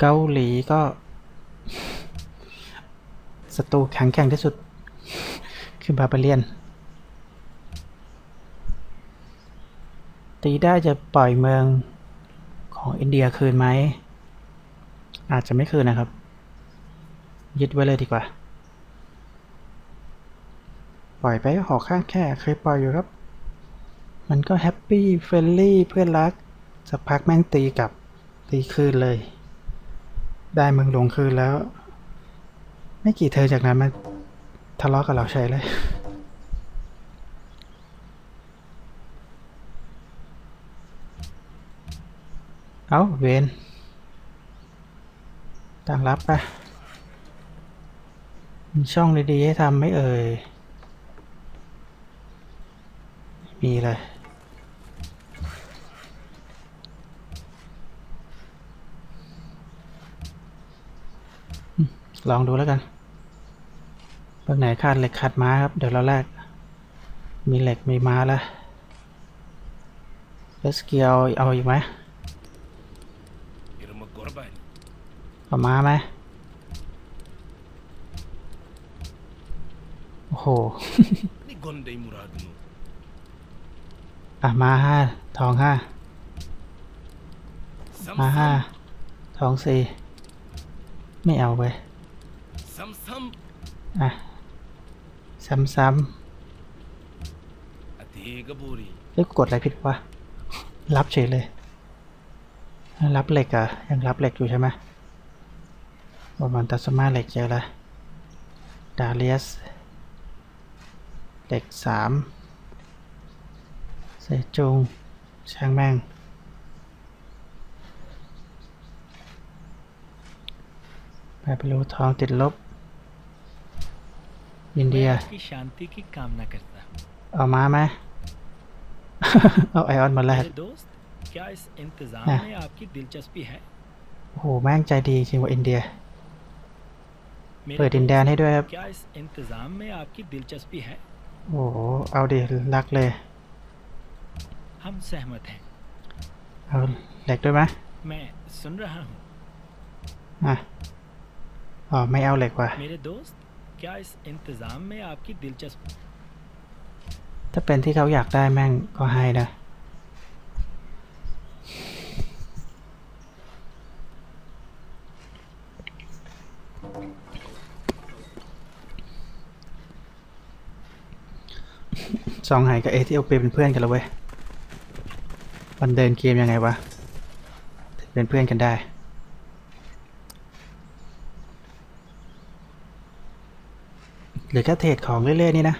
เกาหลีก็ศัตรูแข็งแกร่งที่สุด คือบาบาเลียน ตีได้จะปล่อยเมืองของอินเดียคืนไหม อาจจะไม่คืนนะครับ ยึดไว้เลยดีกว่า ปล่อยไปหอกข้างแค่เคยปล่อยอยู่ครับ มันก็แฮปปี้เฟรนลี่เพื่อนรักสักพักแม่งตีกลับตีคืนเลย ได้มืองหลงคืนแล้ว ไม่กี่เธอจากนั้นมาทะเลาะกับเราใช่เลย เอาเวนตั้งรับไปมีช่องดีๆให้ทำไม่เอ่ย มีเลย ลองดูแล้วกันเบื้องไหนขาดเหล็กขาดม้าครับ เดี๋ยวเราแลกมีเหล็กมีม้าแล้วแล้วสเกียวเอาอีกไหมเอาม้าไหมโอ้โหอะมาห้าทองห้ามาห้าทองสี่ไม่เอาเว้ย Sam Sam. อะ ซ้ำ Ate Gaburi. ๆเฮ้ยกูกดอะไรผิดวะ รับเฉยเลย รับเหล็กเหรอะยังรับเหล็กอยู่ใช่ไหมประมาณตัสมาเหล็กเจอละดาเลียสเหล็กสามเซจุงช่างแม่งไปไปรู้ทองติดลบ ยินดีอะเอามาไหมเอาไอออนมาแลกโอ้โห แม่งใจดีจริงว่าอินเดีย เปิดดินแดนให้ด้วยครับ โอ้โห เอาดิรักเลยเอาแหลกด้วยไหมอะอ๋อ ไม่เอาเหล็กว่ะ क्या इस इंतजाम में आपकी दिलचस्पी ถ้าเป็นที่เขาอยากได้แม่งก็ให้นะ ซองไห้กับเอธิโอเปียเป็นเพื่อนกันแล้วเว้ย มันเดินเกมยังไงวะถึงเป็นเพื่อนกันได้ หรือแค่เทรดของเรื่อย ๆ นี่นะ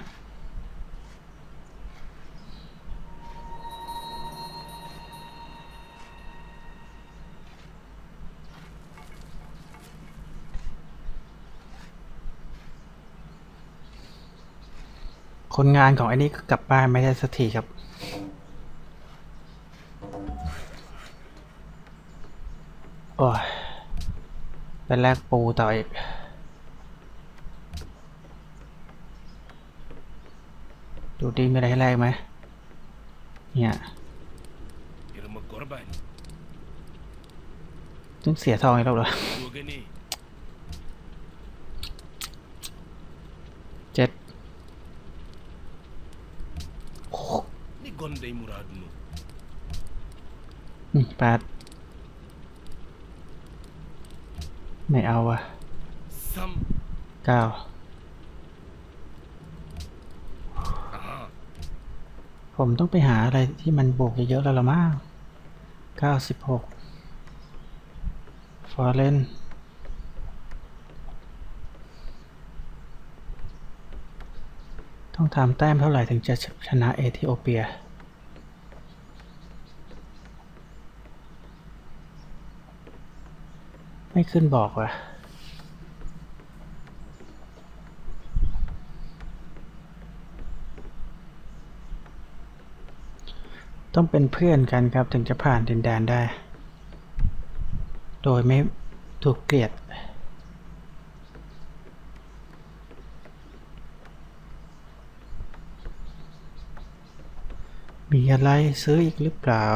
คนงานของไอ้นี่ก็กลับบ้านไม่ได้สักทีครับโอ้ยไปแลกปูต่ออีก ดูดีมีอะไรให้แลกไหมเนี่ย Irma Gorban. ต้องเสียทองอีกแล้วเหรอ Dugani. เจ็ด Ni Gonday Murad no. อืมแปดไม่เอาวะ Sam. เก้า ผมต้องไปหาอะไรที่มันบวกเยอะๆแล้วละมั้งเก้าสิบหกฟอร์เรนต้องทำแต้มเท่าไหร่ถึงจะชนะเอธิโอเปียไม่ขึ้นบอกว่ะ ต้องเป็นเพื่อนกันครับถึงจะผ่านดินแดนได้ โดยไม่ถูกเกลียด มีอะไรซื้ออีกหรือเปล่า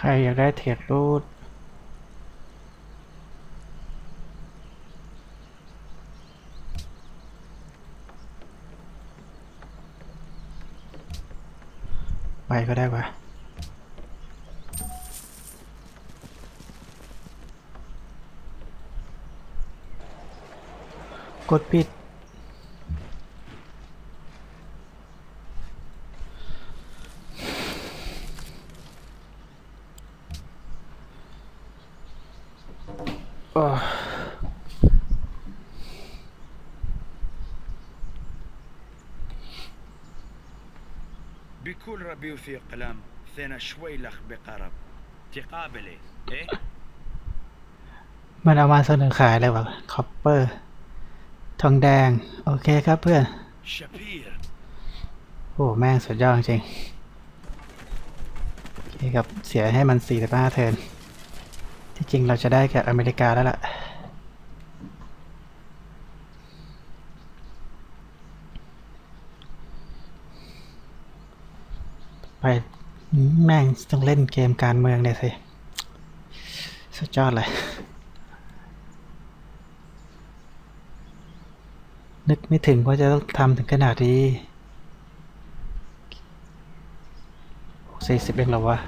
ใครอยากได้เทรดรูดไปก็ได้วะกดปิด قلم ثينا شوي لخ بقرب تقابلي ايه มันเอามาเสนอขายเลยวะคอปเปอร์ ทองแดง โอเคครับเพื่อน شابير โอ้ แม่งสุดยอดจริงโอเคครับ เสียให้มัน45เทิร์นที่จริงเราจะได้แค่อเมริกาแล้วล่ะ ไป แม่งต้องเล่นเกมการเมืองเลยสิ สุดยอดเลย นึกไม่ถึงว่าจะต้องทำถึงขนาดนี้สี่สิบเองหรอวะ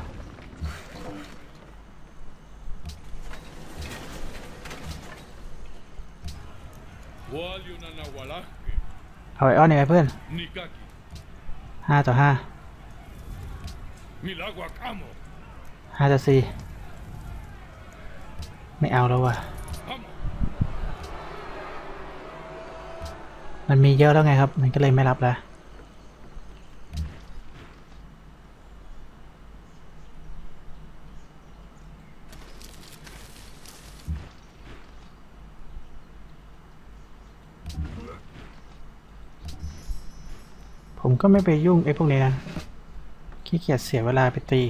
เอาไอออนยังไงเพื่อนห้าต่อห้า milagwa kamo ห้าต่อสี่ไม่เอาแล้วว่ะ kamo มันมีเยอะแล้วไงครับ มันก็เลยไม่รับแล้ว ผมก็ไม่ไปยุ่งไอ้พวกนี้นะ ขี้เกียจเสียเวลาไปตี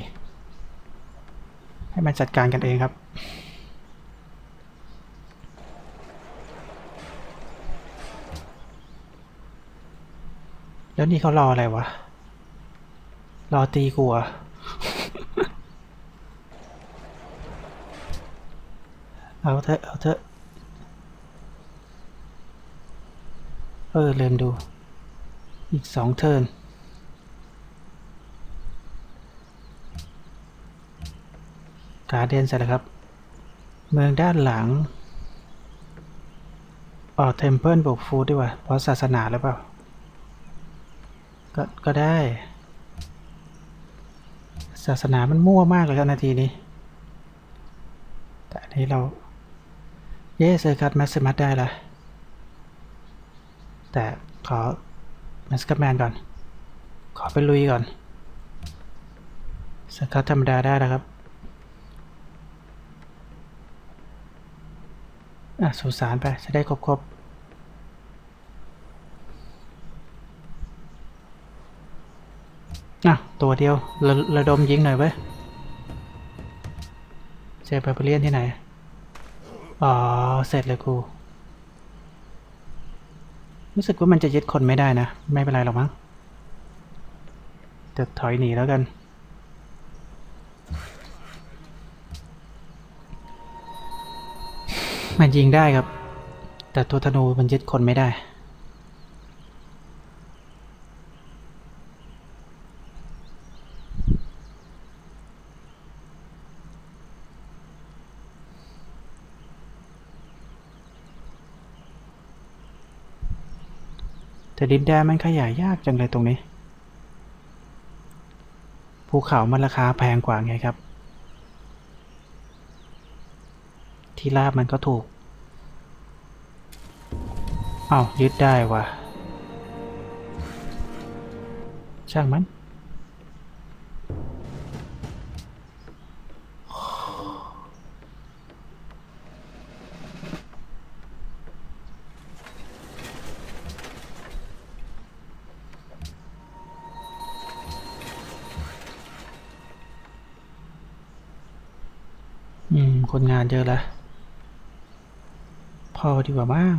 ให้มันจัดการกันเองครับ แล้วนี่เขารออะไรวะ รอตีกูเหรอเอาเถอะเอาเถอะเออลืมดู อีกสองเทิร์น การเดนเสร็จแล้วครับ เมืองด้านหลังอ๋อเทมเพิลบวกฟูดดีกว่า เพราะศาสนาหรือเปล่า ก็ก็ได้ ศาสนามันมั่วมากเลยครับนาทีนี้ แต่อันนี้เรา เยสเซอร์คัตแมสซิมัสได้ละแต่ขอแมสกัแมนก่อน ขอไปลุยก่อนสคัตธรรมดาได้แล้วครับ อะสุสานไปจะได้ครบครบอะตัวเดียวระระดมยิงหน่อยเว้ยเจอไปเปเลี่ยนที่ไหน อ๋อ เสร็จเลยกู รู้สึกว่ามันจะยึดคนไม่ได้นะ ไม่เป็นไรหรอกมั้งจะถอยหนีแล้วกัน มันยิงได้ครับ แต่ตัวธนูมันยึดคนไม่ได้ แต่ดินแดนมันขยายยากจังเลยตรงนี้ ภูเขามันราคาแพงกว่าไงครับ ที่ราบมันก็ถูก เอา้ายึดได้วะช่างมันอืม คนงานเยอะแล้ว พอดีกว่าบ้าง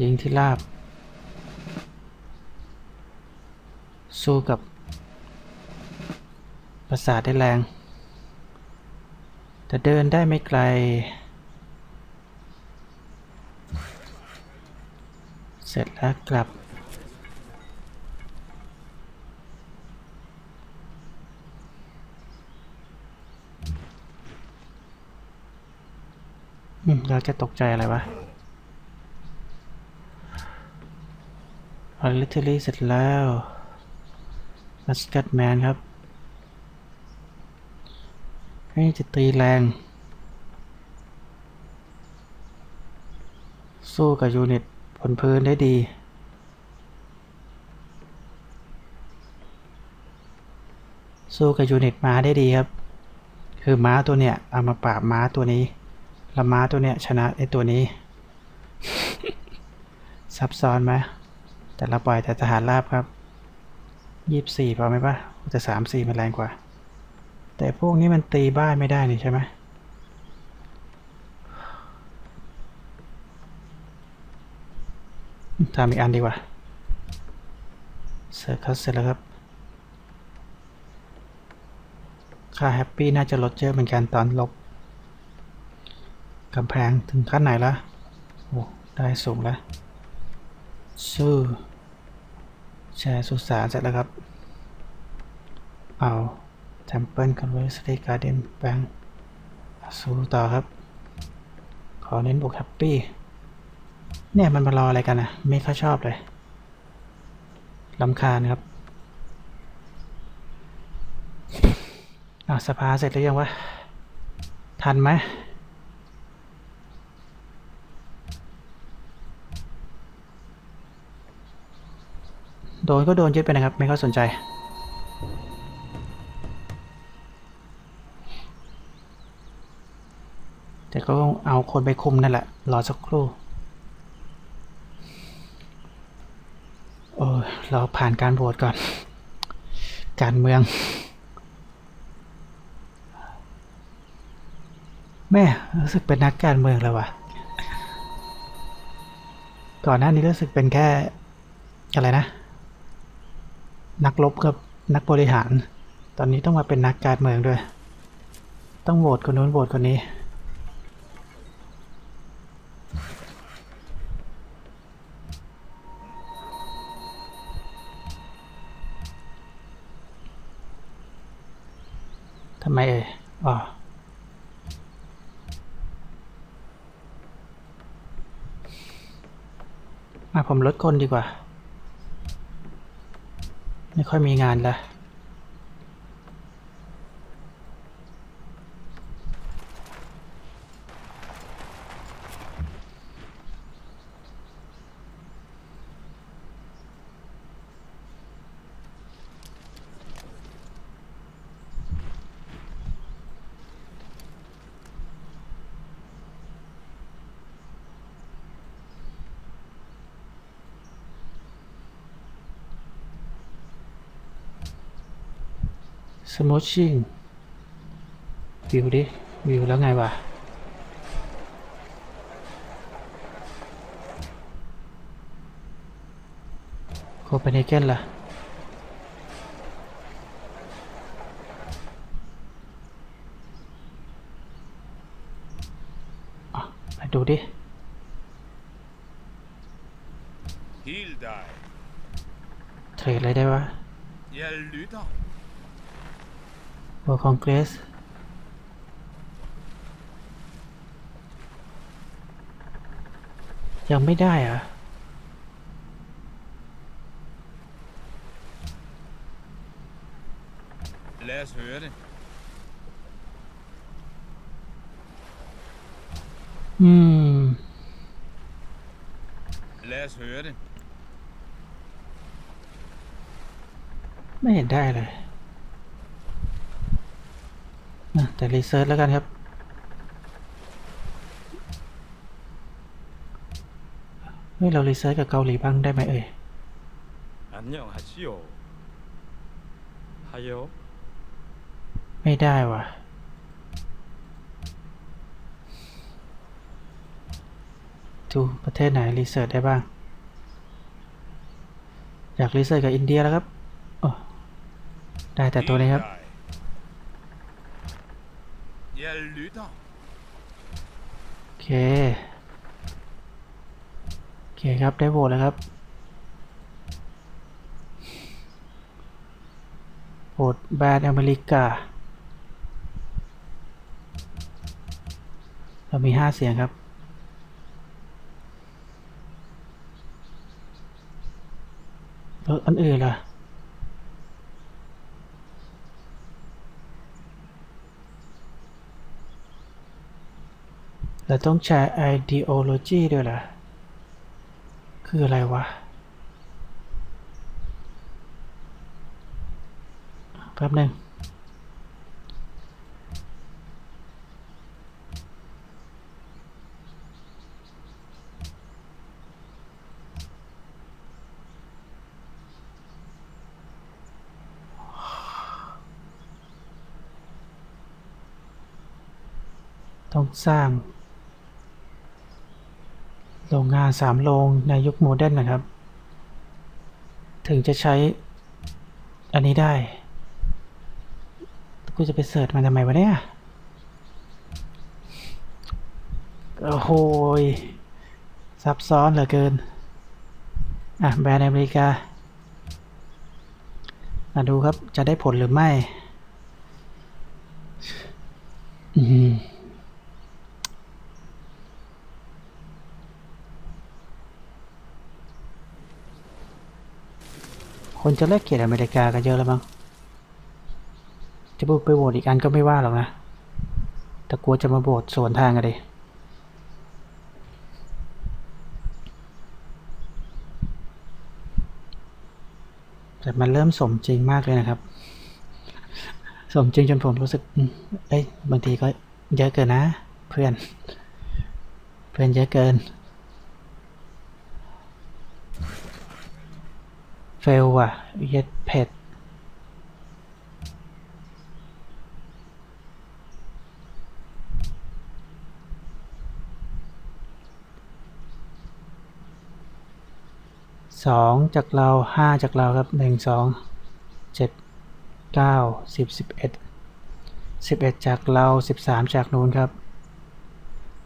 ยิงที่ลาบ สู้กับ ประสาทได้แรง แต่เดินได้ไม่ไกล เสร็จแล้วกลับ เราจะตกใจอะไรวะอลิเทอรี่เสร็จแล้วมัสกัดแมนครับ ให้จะตีแรง สู้กับยูนิตบนพื้นได้ดี สู้กับยูนิตม้าได้ดีครับ คือม้าตัวเนี้ยเอามาปราบม้าตัวนี้ แล้วม้าตัวเนี้ยชนะไอตัวนี้ ซับซ้อนไหมแต่เราปล่อยแต่ทหารราบครับยี่สิบสี่พอไหมปะแต่สามสี่มันแรงกว่า แต่พวกนี้มันตีบ้านไม่ได้นี่ใช่ไหมทำอีกอันดีกว่า เสร็จครับเสร็จแล้วครับ ค่าแฮปปี้น่าจะลดเยอะเหมือนกันตอนลบกำแพงถึงขั้นไหนละโอ้ได้สูงแล้วสู้แชร์สุสานเสร็จแล้วครับ เอา เทมเพิลคอนเวอร์สเตการ์เดนแบงสู้ต่อครับ ขอเน้นบวกแฮปปี้ เนี่ยมันมารออะไรกันนะไม่ค่อยชอบเลยลำคาญครับอะสภาเสร็จหรือยังวะ ทันไหมโดนก็โดนยึดไปนะครับ ไม่ค่อยสนใจ ก็ต้องเอาคนไปคุมนั่นแหละ รอสักครู่โอ้ยเราผ่านการโหวตก่อน การเมือง แม่รู้สึกเป็นนักการเมืองแล้ววะก่อนหน้านี้รู้สึกเป็นแค่ อะไรนะ นักรบกับนักบริหาร ตอนนี้ต้องมาเป็นนักการเมืองด้วย ต้องโหวตคนนู้นโหวตคนนี้ ทำไมเอ่ยอ๋อมาผมลดคนดีกว่า ไม่ค่อยมีงานละ สมูทชิ่งวิวดิ วิวแล้วไงวะโคเปนเฮเกนล่ะ ไปดูดิ Hilda. เทรดอะไรได้วะ Jag lytter. วอร์คอนเกรสยังไม่ได้เหรอะ Lad os høre det. อืม Lad os høre det. ไม่เห็นได้เลยนะ แต่รีเซิร์ชแล้วกันครับ เฮ้ย เรารีเซิร์ชกับเกาหลีบ้างได้ไหมเอ่ยอันยองฮาชิโอฮายโยไม่ได้ว่ะดูประเทศไหนรีเซิร์ชได้บ้าง อยากรีเซิร์ชกับอินเดียแล้วครับได้แต่ตัวนี้ครับ โอเค โอเคครับ ได้โหวตแล้วครับโหวตแบนอเมริกา เรามีห้าเสียงครับแล้วอันอื่นล่ะ เราต้องใช้ ideology ด้วยเหรอ คืออะไรวะ แป๊บหนึ่งต้องสร้าง โรงงานสามโรงในยุคโมเดิร์นนะครับ ถึงจะใช้อันนี้ได้ กูจะไปเสิร์ชมันทำไมวะเนี่ย โอ้โหยซับซ้อนเหลือเกิน อะ แบรนด์อเมริกามาดูครับจะได้ผลหรือไม่ อืม คนจะเลิกเกลียดอเมริกากันเยอะแล้วมั้ง จะบุกไปโหวตอีกอันก็ไม่ว่าหรอกนะ แต่กลัวจะมาโหวตสวนทางกันดิแต่มันเริ่มสมจริงมากเลยนะครับ สมจริงจนผมรู้สึก เอ้ย บางทีก็เยอะเกินนะ เพื่อน เพื่อนเยอะเกิน ฟลว่ะเย็ดเผ็ดสองจากเราห้าจากเราครับหนึ่งสองเจ็ดเก้าสิบสิบเอ็ดสิบเอ็ดจากเราสิบสามจากนู้นครับ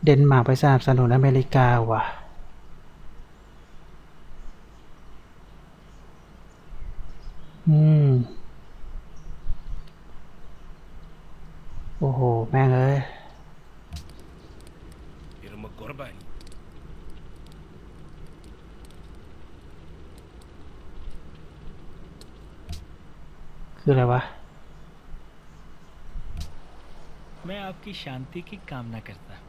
เดนมาร์กไปสนับสนุนอเมริกาว่ะ शांति की कामना करता हूँ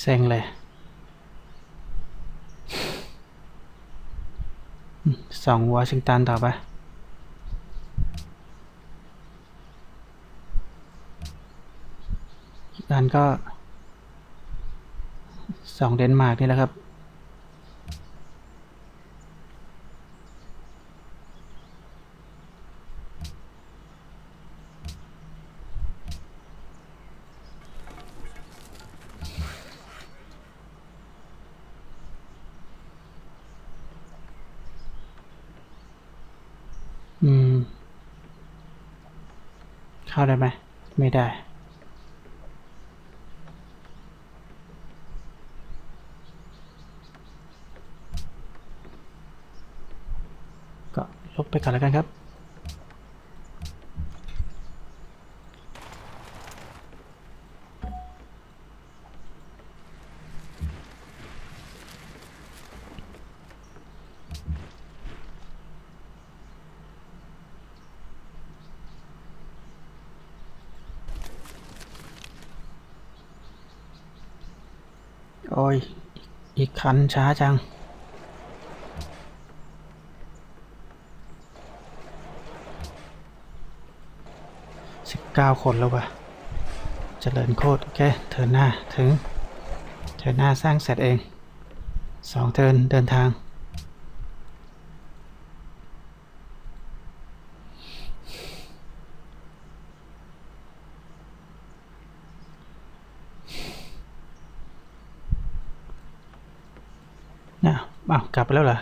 เซ็งเลยอืมสองวอชิงตันต่อไป อีกอันก็สองเดนมาร์กนี่แหละครับ าได้ไหม ไม่ได้ ก็ลบไปก่อนแล้วกันครับ โอ้ย อีกคันช้าจัง สิบเก้าคนแล้ววะเจริญโคตร โอเค เทินหน้า ถึง เทินหน้าสร้างเสร็จเองสองเทินเดินทาง อ น่ะอ้าวกลับ ไปแล้วเหรอ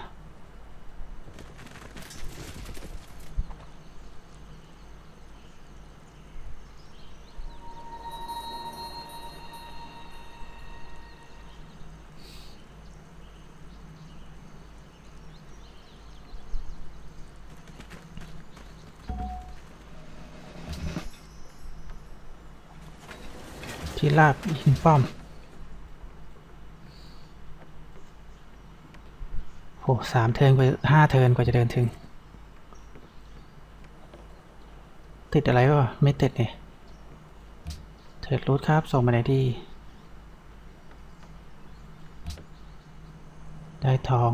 ที่ลาบหินป้อม โหสามเทินกว่าห้าเทินกว่าจะเดินถึง ติดอะไรวะไม่ติดเนี่ยเทิร์ดรูทครับ ส่งมาไหนดี ได้ทอง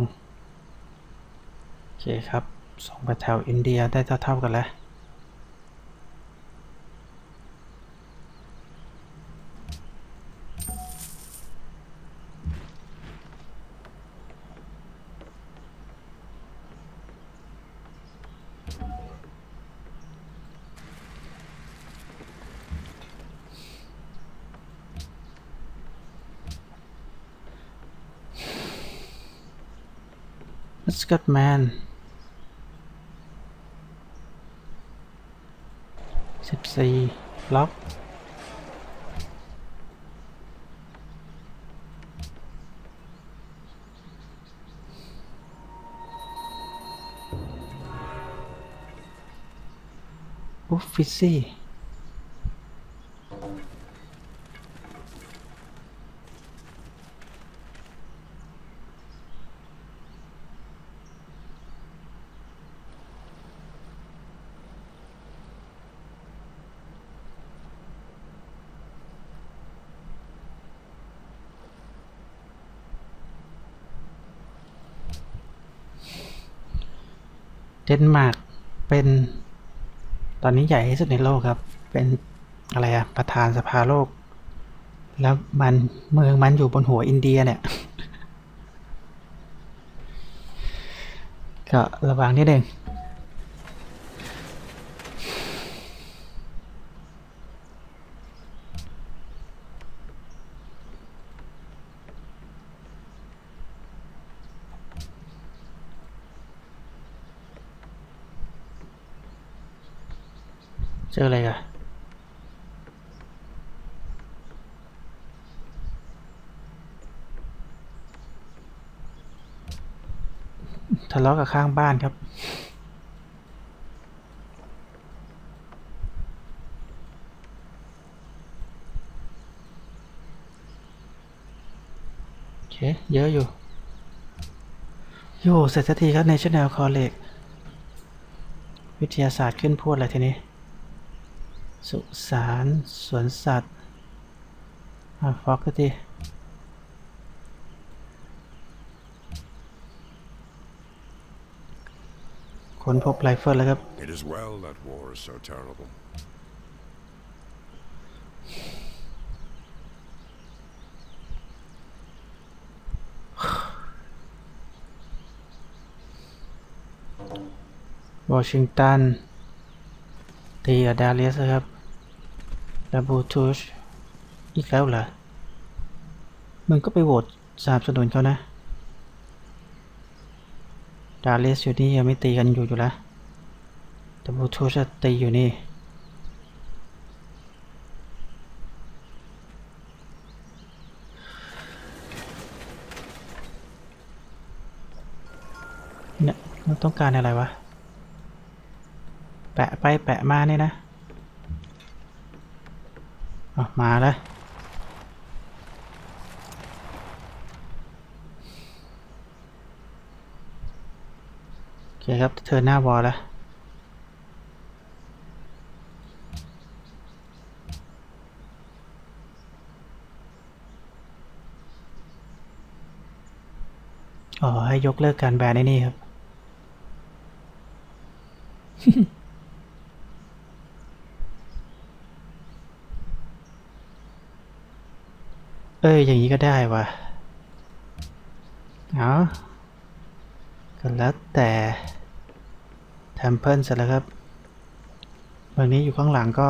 โอเคครับ ส่งไปแถวอินเดียได้เท่าๆกันแล้ว Let's get man สิบสี่ล็อกอุฟฟิซ เดนมาร์กเป็นตอนนี้ใหญ่ที่สุดในโลกครับ เป็นอะไรอะประธานสภาโลก แล้วมันเมืองมันอยู่บนหัวอินเดียเนี่ย ก็ระวังนิดเดง ออะไรกันทะเลาะกับข้างบ้านครับ โอเค เยอะอยู่โย่เสร็จสักทีครับ National College วิทยาศาสตร์ขึ้นพูดอะไรทีนี้ สุสานสวนสัตว์อะฟอกก็ทีค้นพบไรเฟิลแล้วครับ It is well that war is so terrible. วอชิงตัน ตีกับดาเลียสครับดับบูทูชอีกแล้วเหรอ มึงก็ไปโหวตสนับสนุนเขานะ ดาเลียสอยู่นี่ยังไม่ตีกันอยู่อยู่แล้วดับบูทูชตีอยู่นี่เนี่ยมันต้องการอะไรวะ ปะไปแปะมาเนี่ยนะอมาแล้วโอเคครับเธอหน้าวอลแล้วอ๋อให้ยกเลิกการแบนไอ้นี่ครับ เอ้ย อย่างนี้ก็ได้วะเอาก็แล้วแต่ทมเพิลเสร็จแล้วครับเมืองนี้อยู่ข้างหลังก็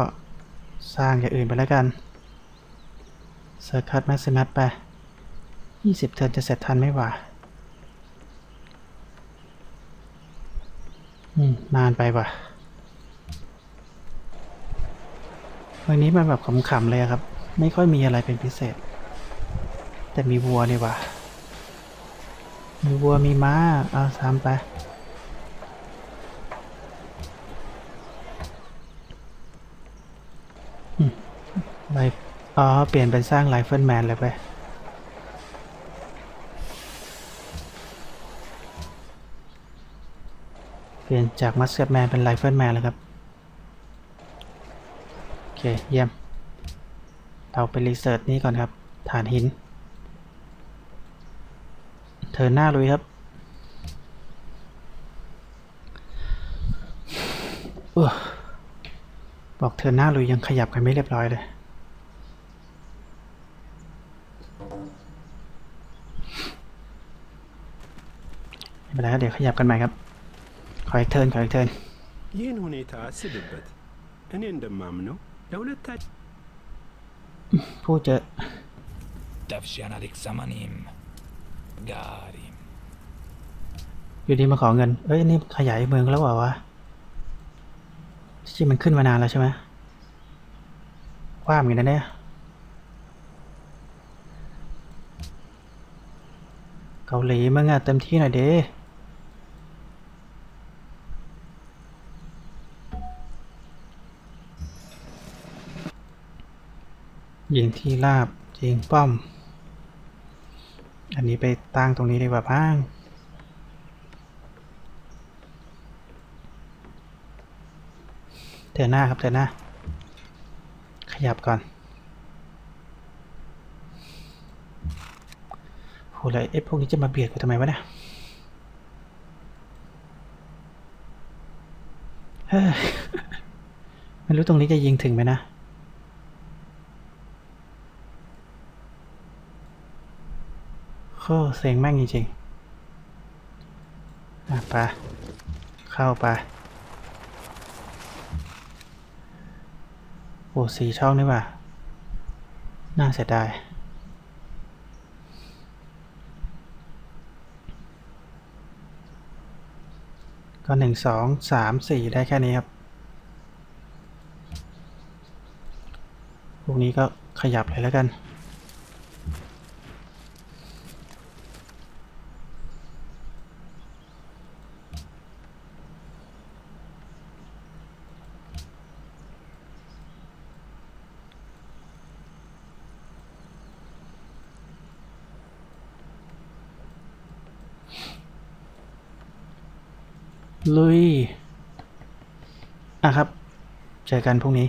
สร้างอย่างอื่นไปแล้วกันเซอร์คัตแม็กซิมัสไป 20 เทิร์นจะเสร็จทันไหมวะอืม นานไปวะเมืองนี้มันแบบขำๆเลยครับ ไม่ค่อยมีอะไรเป็นพิเศษ แต่มีวัวนี่ว่ะมีวัวมีม้า เอาตามไปไรอ๋อ เปลี่ยนเป็นสร้างไรเฟิลแมนเลยไป เปลี่ยนจากมัสเกตแมนเป็นไรเฟิลแมนแล้วครับ โอเค เยี่ยม เราไปรีเสิร์ชนี้ก่อนครับ ฐานหิน เธอหน้าลุยครับอุ๊ยบอกเธอหน้าลุยยังขยับกันไม่เรียบร้อยเลย ไม่เป็นไรครับเดี๋ยวขยับกันใหม่ครับ ขออีกเทิร์นขออีกเทิร์น ይህን ሁኔታ አስብበት። እኔ እንደማምነው ለሁለታችን พูดเ Got him. อยู่ดีมาขอเงิน เอ้ย นี่ขยายเมืองแล้วเหรอวะที่มันขึ้นมานานแล้วใช่ไหมว่าเหมือนกันนะเนี่ยเกาหลีมึงอะเต็มที่หน่อยเด้ยิงที่ลาบยิงป้อม อันนี้ไปตั้งตรงนี้ดีกว่าพังเตือนหน้าครับเตือนหน้า ขยับก่อนโหเลยเอ๊ะพวกนี้จะมาเบียดกูทำไมวะเนี่ยไม่รู้ตรงนี้จะยิงถึงไหมนะ โคเซ็งแม่งจริงๆอะไป เข้าไป โอ้สี่ช่องนี่ว่ะ น่าเสียดายก็หนึ่งสองสามสี่ได้แค่นี้ครับ พวกนี้ก็ขยับเลยแล้วกัน ลุย อะครับ เจอกันพรุ่งนี้